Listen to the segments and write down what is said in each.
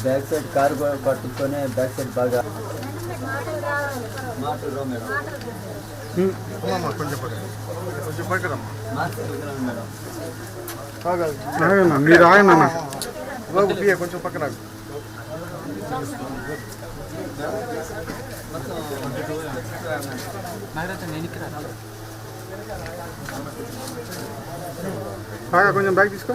Back side car కూడా పట్టుకొని back side బాగా. మాటలు మేడం కొంచెం పక్కన కొంచెం మాట్లాడుతున్నాను మేడం మీరు పియ కొంచెం పక్కన. బాగా కొంచెం బ్యాగ్ తీసుకో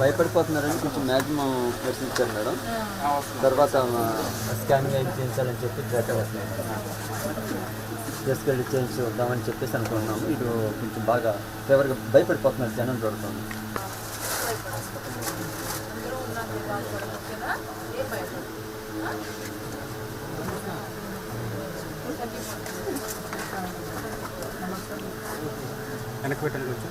భయపడిపోతున్నారని కొంచెం మ్యాక్సిమం ప్రశ్నించారు మేడం. తర్వాత స్కానింగ్ అయి చేయించాలని చెప్పి డేటా వస్తున్నాయి తీసుకెళ్ళి చేయించి వద్దామని చెప్పేసి అనుకున్నాము ఇటు కొంచెం బాగా ఫేవర్గా భయపడిపోతున్నారు జనం చూడటం. వెనక్కి పెట్టండి కొంచెం.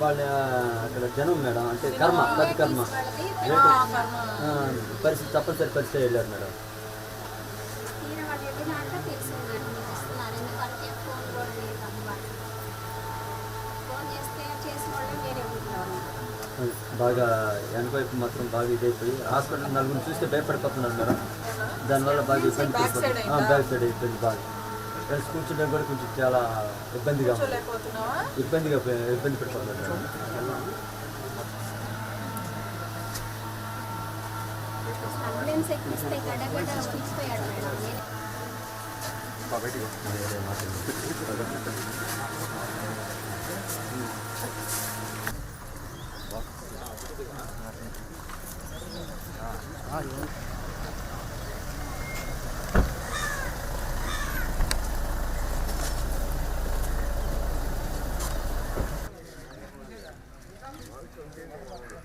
వాళ్ళ అక్కడ జనం మేడం అంటే కర్మ ప్రతి కర్మ. పరిస్థితి తప్పనిసరి పరిస్థితి వెళ్ళారు మేడం. బాగా వెనకవైపు మాత్రం బాగా ఇదైపోయి హాస్పిటల్ నలుగురు చూస్తే భయపడిపోతున్నారు మేడం. దానివల్ల బాగా ఇబ్బంది బ్యాక్ సైడ్ అయిపోయింది? బాగా. ఫ్రెండ్స్ కూర్చుంటే కూడా కొంచెం చాలా ఇబ్బందిగా ఇబ్బందిగా ఇబ్బంది బా, బయటికి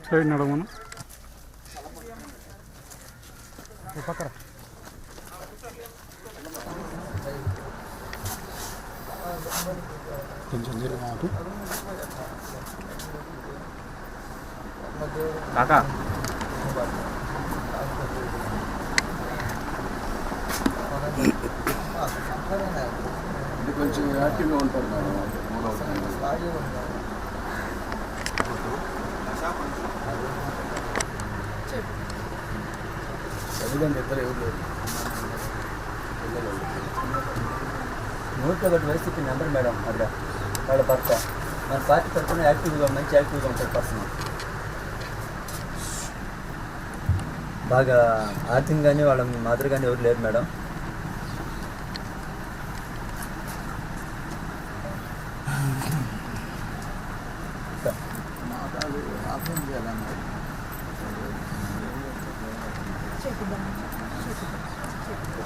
సైడ్ నడవను పక్కన కొంచెం దూరం ఆపు. కాకా ఇది కొంచెం యాక్టివ్గా ఉంటారు మేడం మూడవ ఎందుకంటే ఇద్దరు ఎవరు లేరు నూట ఒకటి వయసుకి నెంబర్ మేడం అక్కడ వాళ్ళ భర్త మన పార్టీ తరఫున యాక్టివ్గా మంచి యాక్టివ్గా ఉంటాడు పర్సన్ బాగా ఆర్థికంగానే వాళ్ళ మాదిరిగానే ఎవరు లేరు మేడం.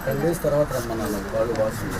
టెన్ డేస్ తర్వాత రమ్మన్నాను. వాళ్ళు వాషింగ్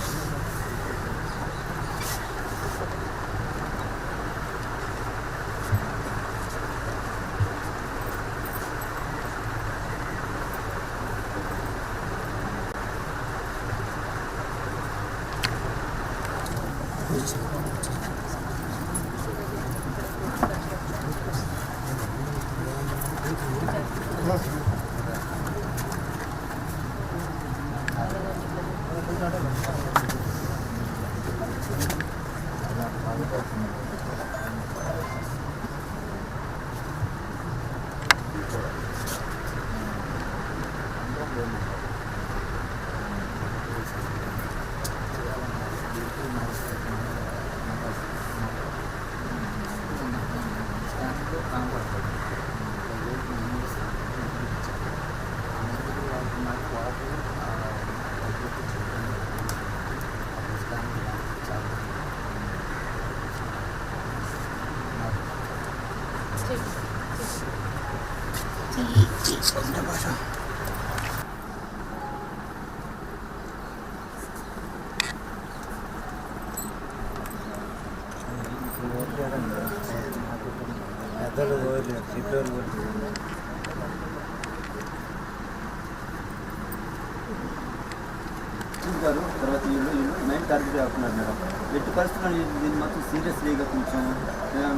గారు తర్వాత వీళ్ళు వీళ్ళు మైండ్ టార్గెట్ అవుతున్నారు మేడం ఎట్టి పరిస్థితుల్లో దీన్ని మొత్తం సీరియస్లీగా కొంచెం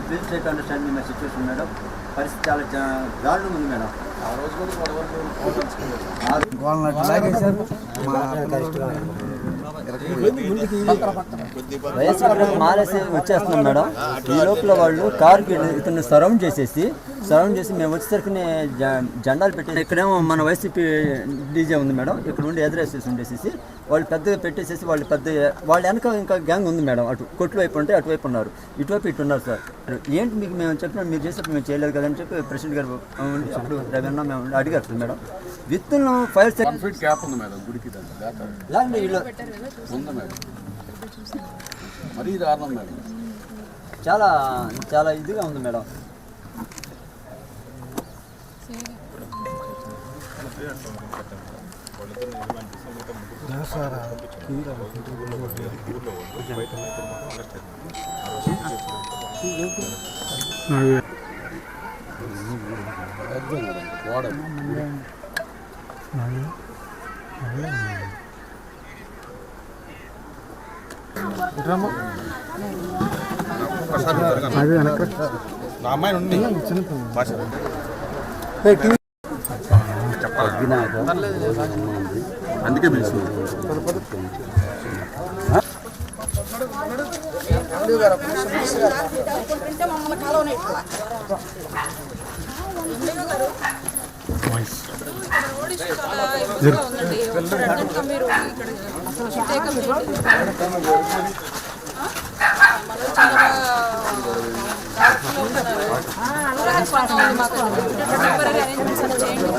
please take understand my situation madam పరిస్థితి చాలా దారుణంగా ఉంది మేడం ఆ రోజు కూడా వైఎస్ఆర్ మారేసి వచ్చేస్తున్నాం మేడం. ఈ లోపల వాళ్ళు కార్కి ఇతను సరౌండ్ చేసేసి సరౌండ్ చేసి మేము వచ్చేసరికి జెండాలు పెట్టి ఇక్కడేమో మన వైసీపీ డీజే ఉంది మేడం. ఇక్కడ ఉండి ఎదురేసేసి ఉండేసేసి వాళ్ళు పెద్దగా పెట్టేసేసి వాళ్ళు పెద్ద వాళ్ళ వెనక ఇంకా గ్యాంగ్ ఉంది మేడం. అటు కొట్లు వైపు ఉంటే అటువైపు ఉన్నారు. ఇటువైపు ఇటు ఉన్నారు సార్. ఏంటి మీకు మేము చెప్పిన మీరు చేసేప్పుడు మేము చేయలేదు కదని చెప్పి ప్రెసిడెంట్ గారు అప్పుడు రవీణ మేము అడిగారు madam. With five one second gap ఉంది మేడం గుడికి లేదండి వీళ్ళు ఉంది మేడం. మరీ దారుణం మేడం. చాలా చాలా ఇదిగా ఉంది మేడం. నా అమ్మాయి నుండి భాష అందుకే పిలిచింది మనం చాలా దారుణంగా ఉన్నారు. అలాగే కొంతమంది టెంపరీ అరేంజ్మెంట్స్ అన్ని చేయండి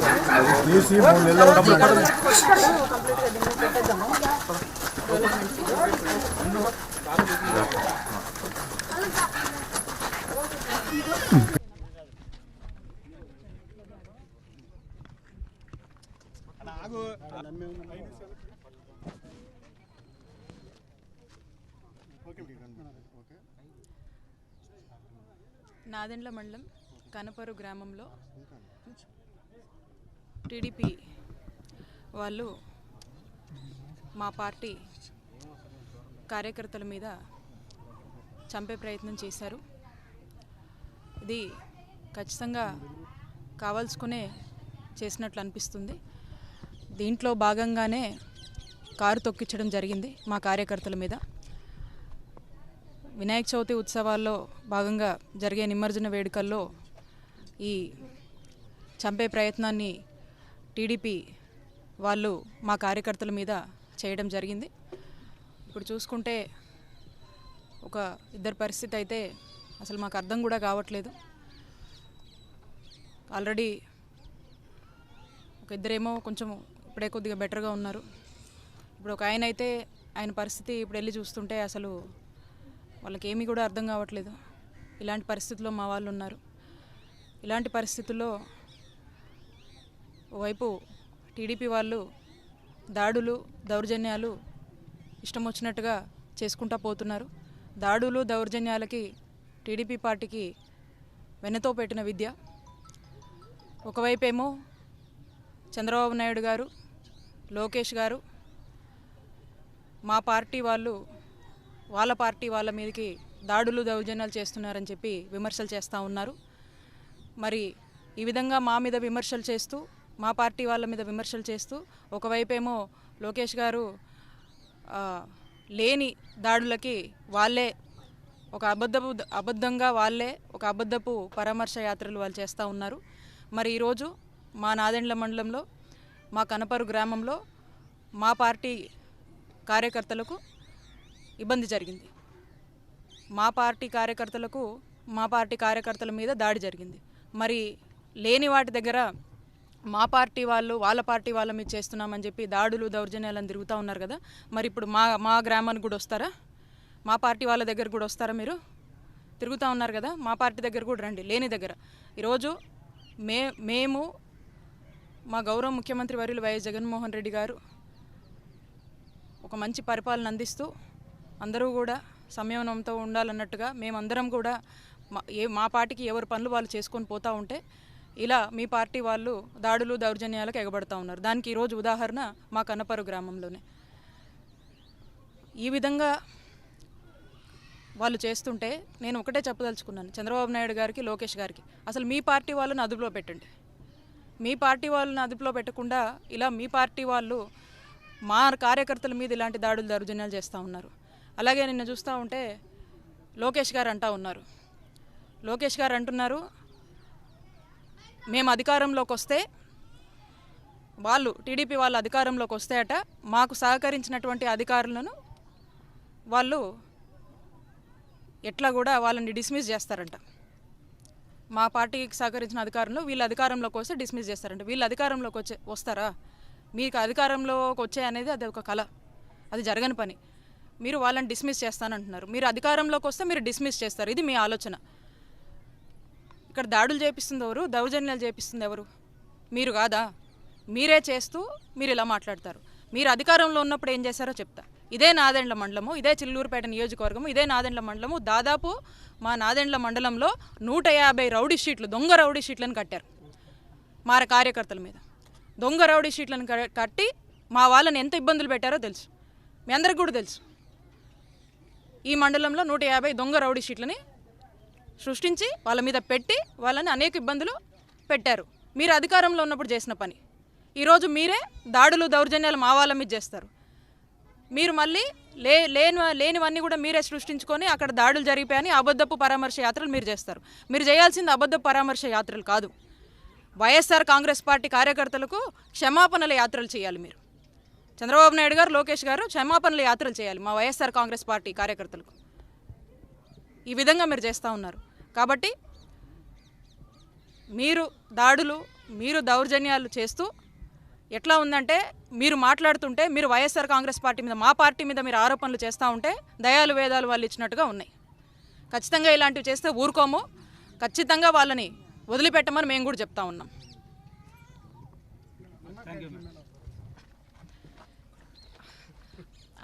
నాదెండ్ల మండలం కనపరు గ్రామంలో టీడీపీ వాళ్ళు మా పార్టీ కార్యకర్తల మీద చంపే ప్రయత్నం చేశారు. ఇది ఖచ్చితంగా కావాల్సుకునే చేసినట్లు అనిపిస్తుంది. దీంట్లో భాగంగానే కారు తొక్కించడం జరిగింది మా కార్యకర్తల మీద. వినాయక చవితి ఉత్సవాల్లో భాగంగా జరిగే నిమజ్జన వేడుకల్లో ఈ చంపే ప్రయత్నాన్ని టీడీపీ వాళ్ళు మా కార్యకర్తల మీద చేయడం జరిగింది. ఇప్పుడు చూసుకుంటే ఒక ఇద్దరి పరిస్థితి అయితే అసలు మాకు అర్థం కూడా కావట్లేదు. ఆల్రెడీ ఒక ఇద్దరేమో కొంచెం ఇప్పుడే కొద్దిగా బెటర్గా ఉన్నారు. ఇప్పుడు ఒక ఆయన అయితే ఆయన పరిస్థితి ఇప్పుడు వెళ్ళి చూస్తుంటే అసలు వాళ్ళకి ఏమీ కూడా అర్థం కావట్లేదు. ఇలాంటి పరిస్థితుల్లో మా వాళ్ళు ఉన్నారు ఇలాంటి పరిస్థితుల్లో ఓవైపు టీడీపీ వాళ్ళు దాడులు దౌర్జన్యాలు ఇష్టం వచ్చినట్టుగా చేసుకుంటా పోతున్నారు. దాడులు దౌర్జన్యాలకి టీడీపీ పార్టీకి వెన్నతో పెట్టిన విద్య. ఒకవైపేమో చంద్రబాబు నాయుడు గారు లోకేష్ గారు మా పార్టీ వాళ్ళు వాళ్ళ పార్టీ వాళ్ళ మీదకి దాడులు దౌర్జన్యాలు చేస్తున్నారని చెప్పి విమర్శలు చేస్తూ ఉన్నారు. మరి ఈ విధంగా మా మీద విమర్శలు చేస్తూ మా పార్టీ వాళ్ళ మీద విమర్శలు చేస్తూ ఒకవైపేమో లోకేష్ గారు లేని దాడులకి వాళ్ళే ఒక అబద్ధపు అబద్ధంగా వాళ్ళే ఒక అబద్ధపు పరామర్శ యాత్రలు వాళ్ళు చేస్తూ ఉన్నారు. మరి ఈరోజు మా నాదెండ్ల మండలంలో మా కనపరు గ్రామంలో మా పార్టీ కార్యకర్తలకు ఇబ్బంది జరిగింది. మా పార్టీ కార్యకర్తలకు మా పార్టీ కార్యకర్తల మీద దాడి జరిగింది. మరి లేని వాటి దగ్గర మా పార్టీ వాళ్ళు వాళ్ళ పార్టీ వాళ్ళ మీద చేస్తున్నామని చెప్పి దాడులు దౌర్జన్యాలను తిరుగుతూ ఉన్నారు కదా. మరి ఇప్పుడు మా మా గ్రామానికి కూడా వస్తారా? మా పార్టీ వాళ్ళ దగ్గర కూడా వస్తారా మీరు? తిరుగుతూ ఉన్నారు కదా. మా పార్టీ దగ్గర కూడా రండి లేని దగ్గర. ఈరోజు మే మేము మా గౌరవ ముఖ్యమంత్రి వర్యులు వైఎస్ జగన్మోహన్ రెడ్డి గారు ఒక మంచి పరిపాలన అందిస్తూ అందరూ కూడా సంయమనంతో ఉండాలన్నట్టుగా మేమందరం కూడా మా ఏ మా పార్టీకి ఎవరి పనులు వాళ్ళు చేసుకొని పోతూ ఉంటే ఇలా మీ పార్టీ వాళ్ళు దాడులు దౌర్జన్యాలకు ఎగబడతా ఉన్నారు. దానికి ఈరోజు ఉదాహరణ మా కన్నపరు గ్రామంలోనే. ఈ విధంగా వాళ్ళు చేస్తుంటే నేను ఒకటే చెప్పదలుచుకున్నాను. చంద్రబాబు నాయుడు గారికి లోకేష్ గారికి. అసలు మీ పార్టీ వాళ్ళని అదుపులో పెట్టండి. మీ పార్టీ వాళ్ళని అదుపులో పెట్టకుండా ఇలా మీ పార్టీ వాళ్ళు మా కార్యకర్తల మీద ఇలాంటి దాడులు దౌర్జన్యాలు చేస్తూ ఉన్నారు. అలాగే నిన్న చూస్తూ ఉంటే లోకేష్ గారు అంటా ఉన్నారు. లోకేష్ గారు అంటున్నారు మేము అధికారంలోకి వస్తే వాళ్ళు టీడీపీ వాళ్ళు అధికారంలోకి వస్తే అట మాకు సహకరించినటువంటి అధికారులను వాళ్ళు ఎట్లా కూడా వాళ్ళని డిస్మిస్ చేస్తారంట. మా పార్టీకి సహకరించిన అధికారంలో వీళ్ళు అధికారంలోకి వస్తే డిస్మిస్ చేస్తారంట. వీళ్ళు అధికారంలోకి వచ్చే వస్తారా? మీకు అధికారంలోకి వచ్చే అనేది అది ఒక కళ అది జరగని పని. మీరు వాళ్ళని డిస్మిస్ చేస్తానంటున్నారు. మీరు అధికారంలోకి వస్తే మీరు డిస్మిస్ చేస్తారు. ఇది మీ ఆలోచన. ఇక్కడ దాడులు చేపిస్తుంది ఎవరు? దౌర్జన్యాలు చేపిస్తుంది ఎవరు? మీరు కాదా? మీరే చేస్తూ మీరు ఇలా మాట్లాడతారు. మీరు అధికారంలో ఉన్నప్పుడు ఏం చేశారో చెప్తా. ఇదే నాదెండ్ల మండలము ఇదే చిల్లూరుపేట నియోజకవర్గము ఇదే నాదెండ్ల మండలము. దాదాపు మా నాదెండ్ల మండలంలో నూట యాభై రౌడీ షీట్లు దొంగ రౌడీ షీట్లను కట్టారు మా కార్యకర్తల మీద. దొంగ రౌడీ షీట్లను కట్టి మా వాళ్ళని ఎంత ఇబ్బందులు పెట్టారో తెలుసు. మీ అందరికి కూడా తెలుసు. ఈ మండలంలో నూట యాభై దొంగ రౌడీ షీట్లని సృష్టించి వాళ్ళ మీద పెట్టి వాళ్ళని అనేక ఇబ్బందులు పెట్టారు. మీరు అధికారంలో ఉన్నప్పుడు చేసిన పని. ఈరోజు మీరే దాడులు దౌర్జన్యాలు మా వాళ్ళ మీద చేస్తారు. మీరు మళ్ళీ లే లేని లేనివన్నీ కూడా మీరే సృష్టించుకొని అక్కడ దాడులు జరిగిపోయాయని అబద్ధపు పరామర్శ యాత్రలు మీరు చేస్తారు. మీరు చేయాల్సింది అబద్ధపు పరామర్శ యాత్రలు కాదు. వైఎస్ఆర్ కాంగ్రెస్ పార్టీ కార్యకర్తలకు క్షమాపణల యాత్రలు చేయాలి మీరు. చంద్రబాబు నాయుడు గారు లోకేష్ గారు క్షమాపణలు యాత్రలు చేయాలి మా వైఎస్ఆర్ కాంగ్రెస్ పార్టీ కార్యకర్తలకు. ఈ విధంగా మీరు చేస్తూ ఉన్నారు. కాబట్టి మీరు దాడులు మీరు దౌర్జన్యాలు చేస్తూ ఎట్లా ఉందంటే మీరు మాట్లాడుతుంటే మీరు వైఎస్ఆర్ కాంగ్రెస్ పార్టీ మీద మా పార్టీ మీద మీరు ఆరోపణలు చేస్తూ ఉంటే దయాలు వేదాలు వాళ్ళు ఇచ్చినట్టుగా ఉన్నాయి. ఖచ్చితంగా ఇలాంటివి చేస్తే ఊరుకోము. ఖచ్చితంగా వాళ్ళని వదిలిపెట్టమని మేము కూడా చెప్తా ఉన్నాం.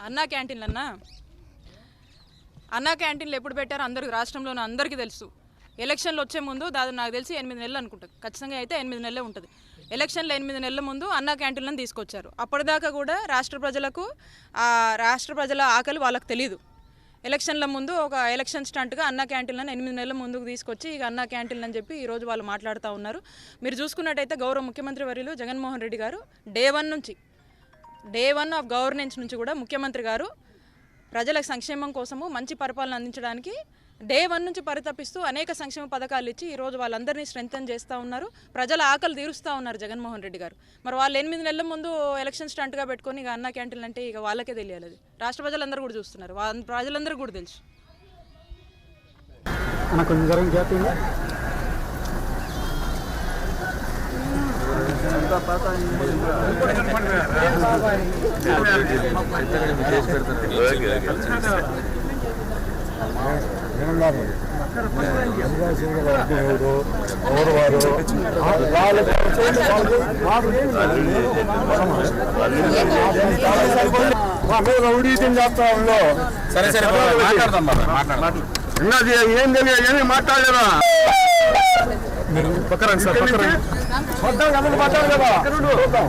అన్నా క్యాంటీన్లు అన్నా అన్నా క్యాంటీన్లు ఎప్పుడు పెట్టారో అందరికి రాష్ట్రంలోనే అందరికీ తెలుసు. ఎలక్షన్లు వచ్చే ముందు దాదాపు నాకు తెలిసి ఎనిమిది నెలలు అనుకుంటా ఖచ్చితంగా అయితే ఎనిమిది నెలలే ఉంటుంది. ఎలక్షన్లు ఎనిమిది నెలల ముందు అన్నా క్యాంటీన్లను తీసుకొచ్చారు. అప్పటిదాకా కూడా రాష్ట్ర ప్రజలకు ఆ రాష్ట్ర ప్రజల ఆకలి వాళ్ళకు తెలియదు ఎలక్షన్ల ముందు ఒక ఎలక్షన్ స్టంట్గా అన్న క్యాంటీన్లను ఎనిమిది నెలల ముందుకు తీసుకొచ్చి ఇక అన్న క్యాంటీన్లు అని చెప్పి ఈరోజు వాళ్ళు మాట్లాడుతూ ఉన్నారు. మీరు చూసుకున్నట్టయితే గౌరవ ముఖ్యమంత్రి వర్యులు జగన్మోహన్ రెడ్డి గారు డే వన్ నుంచి డే వన్ ఆఫ్ గవర్నెన్స్ నుంచి కూడా ముఖ్యమంత్రి గారు ప్రజల సంక్షేమం కోసము మంచి పరిపాలన అందించడానికి డే వన్ నుంచి పరితపిస్తూ అనేక సంక్షేమ పథకాలు ఇచ్చి ఈరోజు వాళ్ళందరినీ స్ట్రెంగ్తన్ చేస్తూ ఉన్నారు. ప్రజల ఆకలి తీరుస్తూ ఉన్నారు జగన్మోహన్ రెడ్డి గారు. మరి వాళ్ళు ఎనిమిది నెలల ముందు ఎలక్షన్ స్టంట్గా పెట్టుకొని ఇక అన్న క్యాంటీన్లు అంటే ఇక వాళ్ళకే తెలియాలి అది. రాష్ట్ర ప్రజలందరూ కూడా చూస్తున్నారు. ప్రజలందరూ కూడా తెలుసు. రౌడీతం ఉందో సరే సరే మాట్లాడదాం మాట్లాడదాం. ఏం తెలియదు ఏమీ మాట్లాడలేదా? మీరు పక్క రండి సార్ పక్క రండి. మొత్తం కథలు పట్టాలి కదా. చూద్దాం.